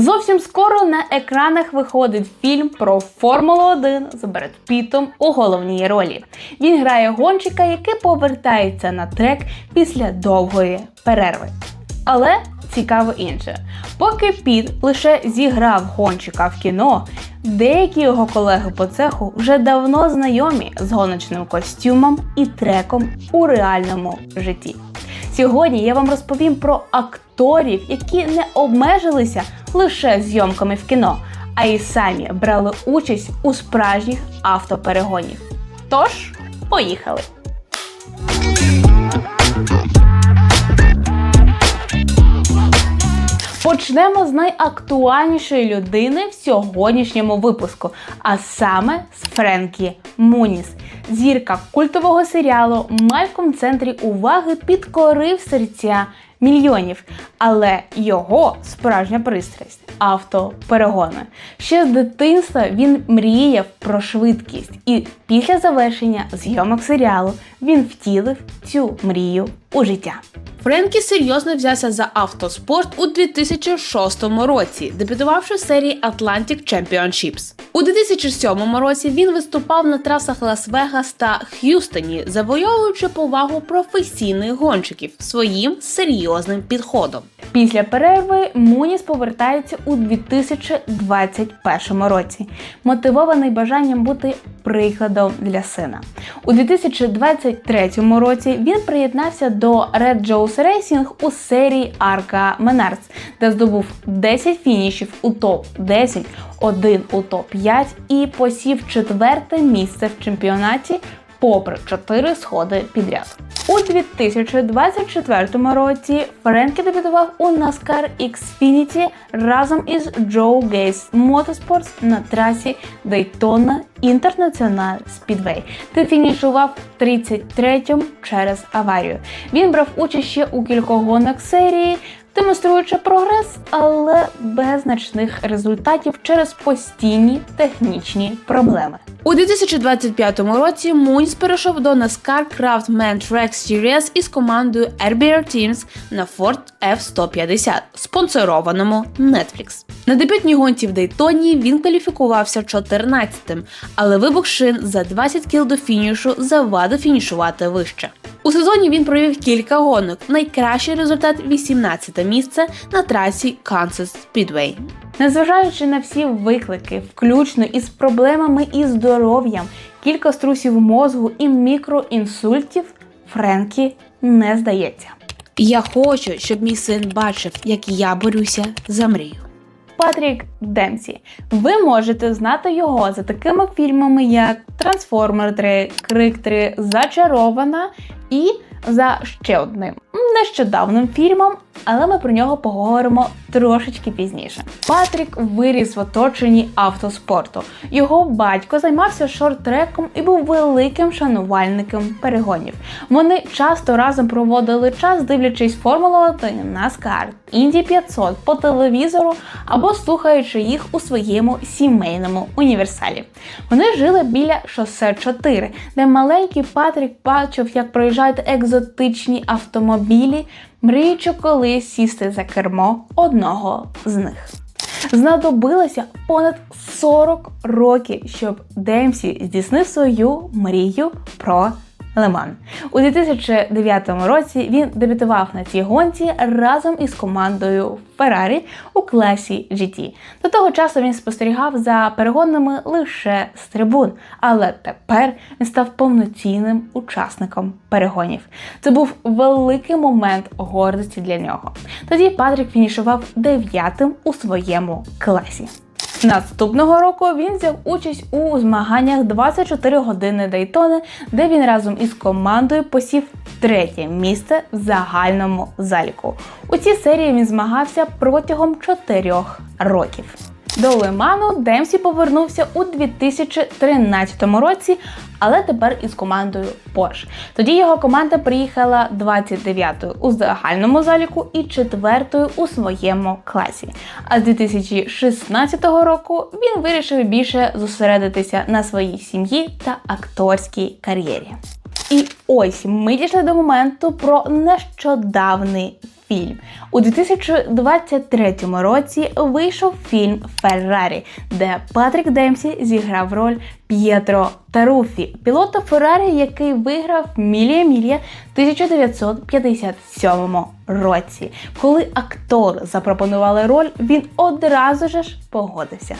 Зовсім скоро на екранах виходить фільм про Формулу 1 з Бред Пітом у головній ролі. Він грає гонщика, який повертається на трек після довгої перерви. Але цікаво інше. Поки Піт лише зіграв гонщика в кіно, деякі його колеги по цеху вже давно знайомі з гоночним костюмом і треком у реальному житті. Сьогодні я вам розповім про акторів, які не обмежилися лише зйомками в кіно, а й самі брали участь у справжніх автоперегонів. Тож, поїхали! Почнемо з найактуальнішої людини в сьогоднішньому випуску, а саме з Френкі Муніс. Зірка культового серіалу Мальком в центрі уваги підкорив серця мільйонів, але його справжня пристрасть автоперегони. Ще з дитинства він мріяв про швидкість, і після завершення зйомок серіалу він втілив цю мрію у життя. Френкі серйозно взявся за автоспорт у 2006 році, дебютувавши в серії Atlantic Championships. У 2007 році він виступав на трасах Лас-Вегас та Х'юстоні, завойовуючи повагу професійних гонщиків своїм серйозним підходом. Після перерви Муніс повертається у 2021 році, мотивований бажанням бути прикладом для сина. У 2023 році він приєднався до Red Jaws Racing у серії Арка Менарс, де здобув 10 фінішів у топ-10, один у топ-5 і посів четверте місце в чемпіонаті попри 4 сходи підряд. У 2024 році Френкі дебютував у NASCAR Xfinity разом із Джо Гейс Motorsports на трасі Daytona International Speedway, де фінішував 33-м через аварію. Він брав участь ще у кількох гонок серії, демонструючи прогрес, але без значних результатів через постійні технічні проблеми. У 2025 році Мунс перейшов до NASCAR Craftman Track Series із командою RBR Teams на Ford F-150, спонсорованому Netflix. На дебютній гонці в Дейтоні він кваліфікувався 14-тим, але вибух шин за 20 кіл до фінішу завадив фінішувати вище. У сезоні він провів кілька гонок. Найкращий результат 18 місце на трасі Kansas Speedway. Незважаючи на всі виклики, включно із проблемами із здоров'ям, кілька струсів мозку і мікроінсультів, Френкі не здається. Я хочу, щоб мій син бачив, як я борюся за мрію. Патрік Демсі. Ви можете знати його за такими фільмами, як Трансформер 3, Крик 3, Зачарована і за ще одним нещодавним фільмом, але ми про нього поговоримо трошечки пізніше. Патрік виріс в оточенні автоспорту. Його батько займався шорт-треком і був великим шанувальником перегонів. Вони часто разом проводили час, дивлячись Формулу 1, NASCAR, Інді 500 по телевізору або слухаючи їх у своєму сімейному універсалі. Вони жили біля шосе 4, де маленький Патрік бачив, як проїжджають екзотичні автомобілі, мріючи колись сісти за кермо одного з них. Знадобилося понад 40 років, щоб Демсі здійснив свою мрію про Леман. У 2009 році він дебютував на цій гонці разом із командою Феррарі у класі GT. До того часу він спостерігав за перегонами лише з трибун, але тепер він став повноцінним учасником перегонів. Це був великий момент гордості для нього. Тоді Патрік фінішував дев'ятим у своєму класі. Наступного року він взяв участь у змаганнях 24 години Дейтони, де він разом із командою посів третє місце в загальному заліку. У цій серії він змагався протягом 4 років. До Лиману Демсі повернувся у 2013 році, але тепер із командою Porsche. Тоді його команда приїхала 29-ю у загальному заліку і 4-ю у своєму класі. А з 2016 року він вирішив більше зосередитися на своїй сім'ї та акторській кар'єрі. І ось ми дійшли до моменту про нещодавний фільм. У 2023 році вийшов фільм Феррарі, де Патрік Демсі зіграв роль П'єтро Таруфі, пілота Феррарі, який виграв Мілія Мілія в 1957 році. Коли актор запропонували роль, він одразу ж погодився.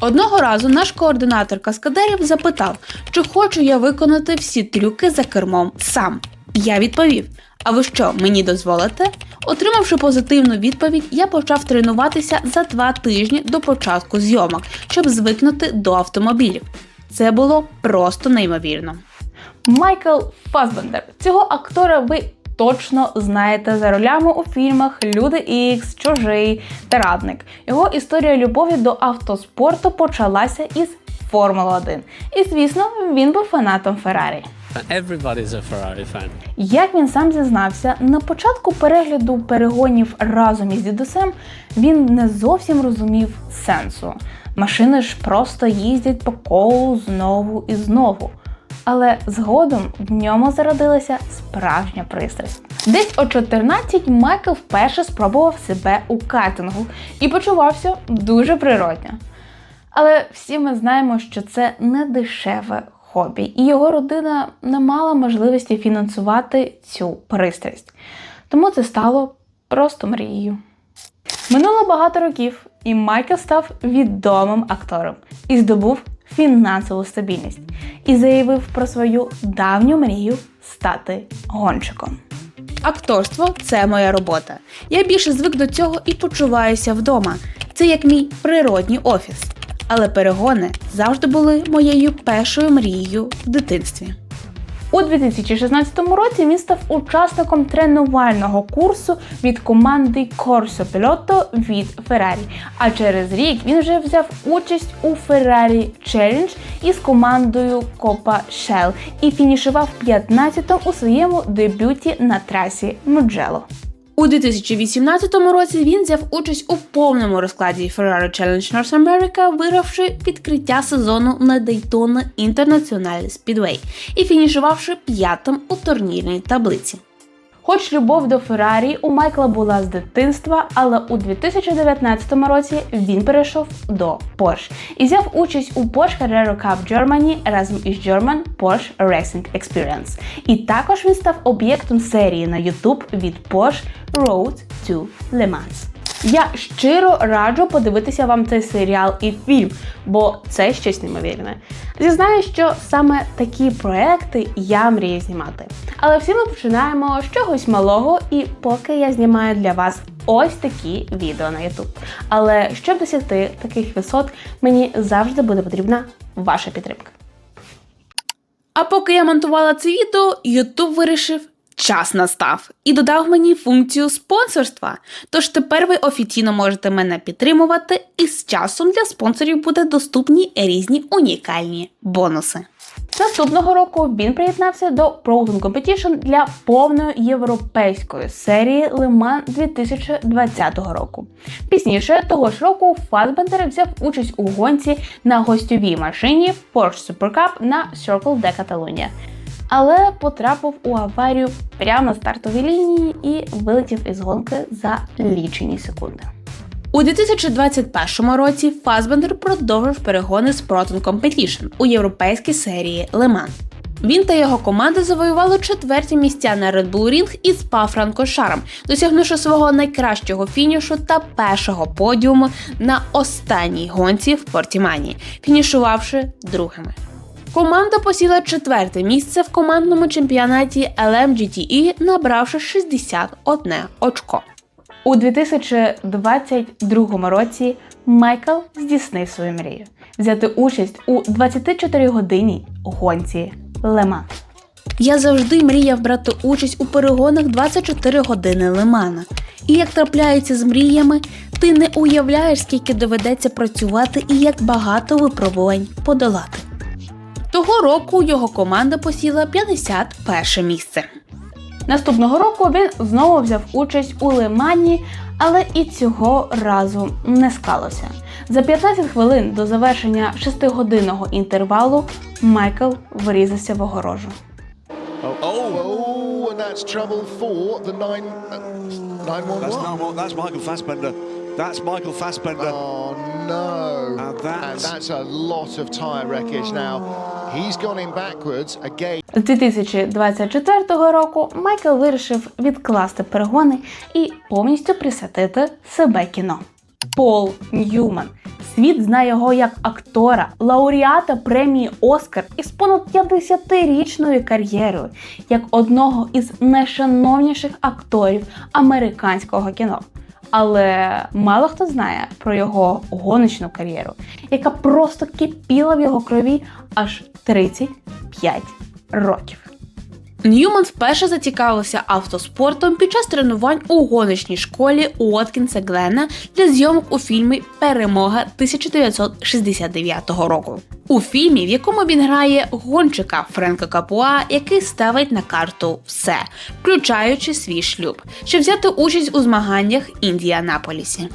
Одного разу наш координатор каскадерів запитав, чи хочу я виконати всі трюки за кермом сам. Я відповів: А ви що, мені дозволите? Отримавши позитивну відповідь, я почав тренуватися за два тижні до початку зйомок, щоб звикнути до автомобілів. Це було просто неймовірно. Майкл Фасбендер. Цього актора ви точно знаєте за ролями у фільмах Люди Ікс, Чужий та Радник. Його історія любові до автоспорту почалася із Формули 1. І звісно, він був фанатом Феррарі. Everybody's a Ferrari fan. Як він сам зізнався, на початку перегляду перегонів разом із дідусем він не зовсім розумів сенсу. Машини ж просто їздять по колу знову і знову. Але згодом в ньому зародилася справжня пристрасть. Десь о 14 Майкл вперше спробував себе у картингу і почувався дуже природньо. Але всі ми знаємо, що це не дешеве хобі, і його родина не мала можливості фінансувати цю пристрасть. Тому це стало просто мрією. Минуло багато років, і Майкл став відомим актором і здобув фінансову стабільність і заявив про свою давню мрію стати гонщиком. Акторство це моя робота. Я більше звик до цього і почуваюся вдома. Це як мій природній офіс. Але перегони завжди були моєю першою мрією в дитинстві. У 2016 році він став учасником тренувального курсу від команди Corso Piloto від Ferrari. А через рік він вже взяв участь у Ferrari Challenge із командою Coppa Shell і фінішував 15-м у своєму дебюті на трасі Mugello. У 2018 році він взяв участь у повному розкладі Ferrari Challenge North America, вигравши відкриття сезону на Daytona International Speedway і фінішувавши п'ятим у турнірній таблиці. Хоч любов до Феррарі у Майкла була з дитинства, але у 2019 році він перейшов до Porsche і взяв участь у Porsche Carrera Cup Germany разом із German Porsche Racing Experience. І також він став об'єктом серії на YouTube від Porsche Road to Le Mans. Я щиро раджу подивитися вам цей серіал і фільм, бо це щось неймовірне. Зізнаю, що саме такі проекти я мрію знімати. Але всі ми починаємо з чогось малого, і поки я знімаю для вас ось такі відео на YouTube. Але щоб досягти таких висот, мені завжди буде потрібна ваша підтримка. А поки я монтувала це відео, YouTube вирішив. Час настав і додав мені функцію спонсорства. Тож тепер ви офіційно можете мене підтримувати, і з часом для спонсорів буде доступні різні унікальні бонуси. Наступного року він приєднався до Tour Competition для повної європейської серії Mans 2020 року. Пізніше того ж року Фасбендер взяв участь у гонці на гостьовій машині Porsche Super Cup на Circle de Catalunya. Але потрапив у аварію прямо на стартовій лінії і вилетів із гонки за лічені секунди. У 2021 році Фасбендер продовжив перегони з Proton Competition у європейській серії Mans. Він та його команда завоювали четверті місця на Red Bull Ring і спа Франкошаром, досягнувши свого найкращого фінішу та першого подіуму на останній гонці в Портімані, фінішувавши другими. Команда посіла четверте місце в командному чемпіонаті LMGTE, набравши 61 очко. У 2022 році Майкл здійснив свою мрію взяти участь у 24-годинній гонці Лема. Я завжди мріяв брати участь у перегонах 24 години Лимана. І як трапляється з мріями, ти не уявляєш, скільки доведеться працювати і як багато випробувань подолати. Того року його команда посіла 51 місце. Наступного року він знову взяв участь у Лимані, але і цього разу не склалося. За 15 хвилин до завершення 6-годинного інтервалу Майкл врізався в огорожу. Oh, and that's trouble for the nine, uh, 911. That's no. That's Michael Fassbender. That's Michael Fassbender. Oh no. And that's- And that's a lot of tyre wreckage now. He's gone in backwards again. З 2024 року Майкл вирішив відкласти перегони і повністю присвятити себе кіно. Пол Ньюман. Світ знає його як актора, лауреата премії Оскар із понад 50-річною кар'єрою, як одного із найшановніших акторів американського кіно. Але мало хто знає про його гоночну кар'єру, яка просто кипіла в його крові аж 35 років. Ньюман вперше зацікавився автоспортом під час тренувань у гоночній школі Уоткінса Глена для зйомок у фільмі Перемога 1969 року. У фільмі, в якому він грає гонщика Френка Капуа, який ставить на карту все, включаючи свій шлюб, щоб взяти участь у змаганнях Індіанаполісі.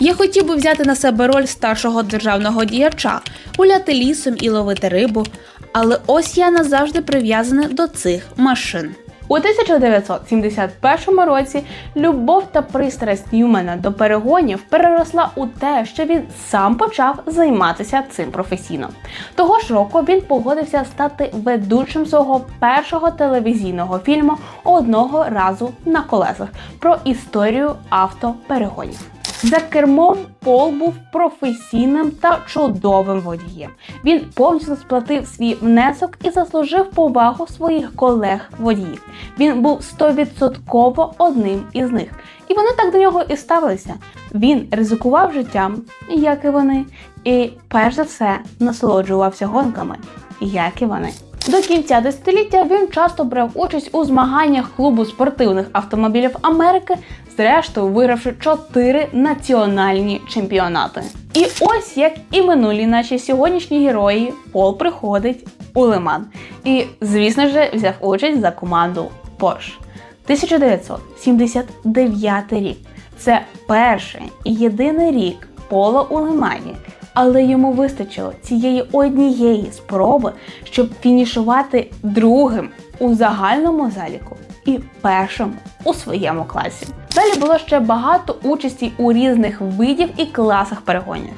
Я хотів би взяти на себе роль старшого державного діяча, гуляти лісом і ловити рибу, але ось я назавжди прив'язана до цих машин. У 1971 році любов та пристрасть Ньюмена до перегонів переросла у те, що він сам почав займатися цим професійно. Того ж року він погодився стати ведучим свого першого телевізійного фільму одного разу на колесах про історію автоперегонів. За кермом Пол був професійним та чудовим водієм. Він повністю сплатив свій внесок і заслужив повагу своїх колег-водіїв. Він був стовідсотково одним із них. І вони так до нього і ставилися. Він ризикував життям, як і вони, і перш за все насолоджувався гонками, як і вони. До кінця десятиліття він часто брав участь у змаганнях клубу спортивних автомобілів Америки, зрештою вигравши чотири національні чемпіонати. І ось як і минулі наші сьогоднішні герої, Пол приходить у Лиман. І, звісно ж, взяв участь за команду Porsche. 1979 рік. Це перший і єдиний рік Пола у Лимані. Але йому вистачило цієї однієї спроби, щоб фінішувати другим у загальному заліку і першим у своєму класі. Далі було ще багато участі у різних видів і класах перегонів.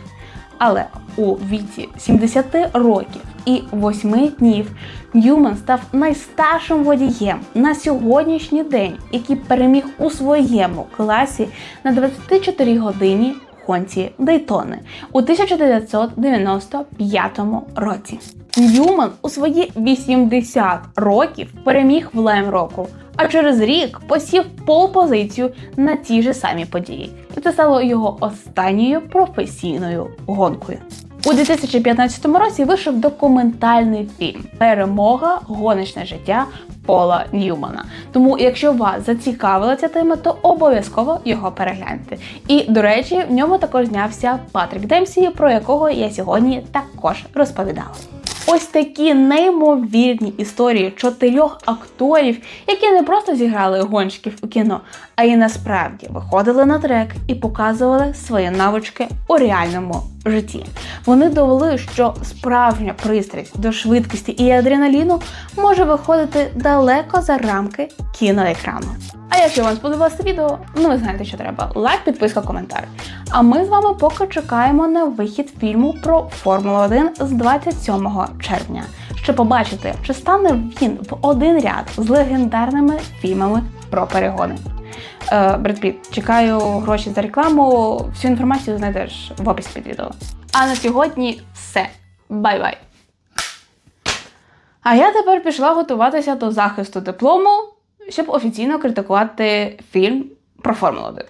Але у віці 70 років і 8 днів Ньюман став найстаршим водієм на сьогоднішній день, який переміг у своєму класі на 24 годині Хонці Дейтони у 1995 році. Ньюман у свої 80 років переміг в Лайм року, а через рік посів пол-позицію на ті ж самі події. І це стало його останньою професійною гонкою. У 2015 році вийшов документальний фільм Перемога гоночне життя Пола Ньюмана. Тому, якщо вас зацікавила ця тема, то обов'язково його перегляньте. І до речі, в ньому також знявся Патрік Демсі, про якого я сьогодні також розповідала. Ось такі неймовірні історії чотирьох акторів, які не просто зіграли гонщиків у кіно, а й насправді виходили на трек і показували свої навички у реальному житті. Вони довели, що справжня пристрасть до швидкості і адреналіну може виходити далеко за рамки кіноекрану. А якщо вам сподобалося відео, ну ви знаєте, що треба лайк, підписка, коментар. А ми з вами поки чекаємо на вихід фільму про Формулу 1 з 27 червня, щоб побачити, чи стане він в один ряд з легендарними фільмами про перегони. Е, Бред Піт, чекаю гроші за рекламу. Всю інформацію знайдеш в описі під відео. А на сьогодні все. Бай-бай! А я тепер пішла готуватися до захисту диплому, щоб офіційно критикувати фільм про Формулу 1.